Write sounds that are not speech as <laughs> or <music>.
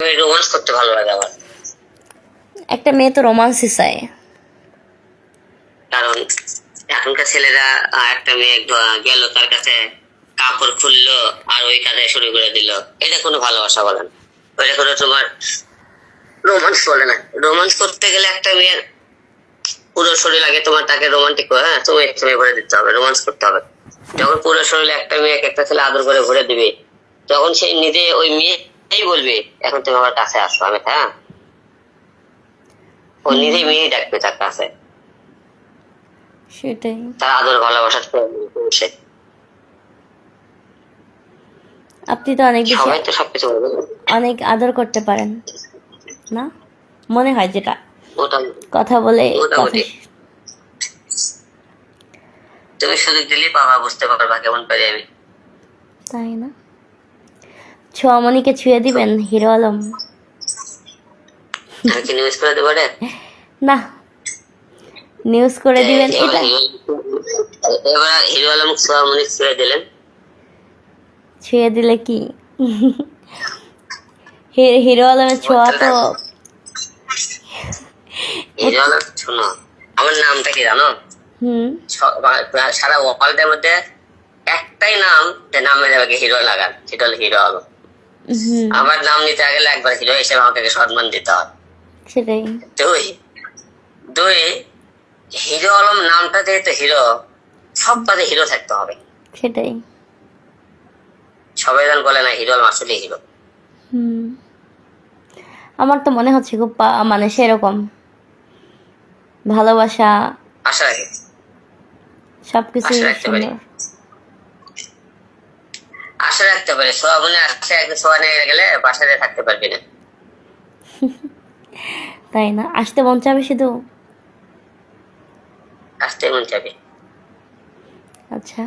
Romance করতে ভালো লাগে আমার। একটা মেয়ে তো রোমান্সই চায়। কারণ এখনকার ছেলেরা একটা মেয়ে গেল তার কাছে কাপড় খুললো আর ওই কাজে শুরু করে দিল। এটা কোনো ভালোবাসা বলে না। কোনো তোমার রোমান্স বলে না। রোমান্স করতে গেলে একটা মেয়ের পুরো শরীর আগে তোমার তাকে রোমান্টিক হ্যাঁ তুমি তুমি ভরে দিতে হবে রোমান্স করতে হবে। যখন পুরো শরীরে একটা মেয়েকে একটা ছেলে আদর করে ভরে দিবে তখন সে নিজে ওই মেয়েই বলবে এখন তুমি আমার কাছে আসো আমি হ্যাঁ? ও নিজেই মেয়েই ডাকবে তার কাছে। সেটাই। তার আদর ভালোবাসা আপনি তো অনেক বেশি সবাই তো সবকিছু অনেক আদর করতে পারেন না? মনে হয় যেটা কথা বলে তুমি সুযোগ দিলেই পাবা বুঝতে পারবা কেমন পারি আমি। তাই না? ছোয়ামণিকে ছুঁয়ে দিবেন হিরো আলম? না। নিউজ করে দিবেন এটা এবার হিরো আলম সোহামনি ছেড়ে দিলেন। ছুঁয়ে দিলে কি? হিরো আলমের ছোঁয়া তো হিরো আলম শোনো আমার নামটা কি জানো? হুম। সারা ওয়ার্ল্ডের মধ্যে একটাই নাম যে নামের আগে হিরো লাগান সেটা হলো হিরো আলম। আমার নাম নিতে গেলে একবার হিরো হিসেবে আমাকে সম্মান দিতে হবে। সেটাই। দুই। দুই হিরো আলম নামটা যেহেতু হিরো সব বাদে হিরো থাকতে হবে। সেটাই। সবাই যেন বলে না হিরো আলম আসলে হিরো। আমার তো মনে হচ্ছে খুব মানে সেরকম। ভালোবাসা আশা রাখি। সবকিছু পারি। সুন্দর। আশা রাখতে পারে। সোয়াবনে আসছে একদিন সোয়া নিয়ে গেলে বাসাতে থাকতে পারবি না। <laughs> তাই না? আসতে মন চাবে শুধু? আসতে মন চাবে। আচ্ছা।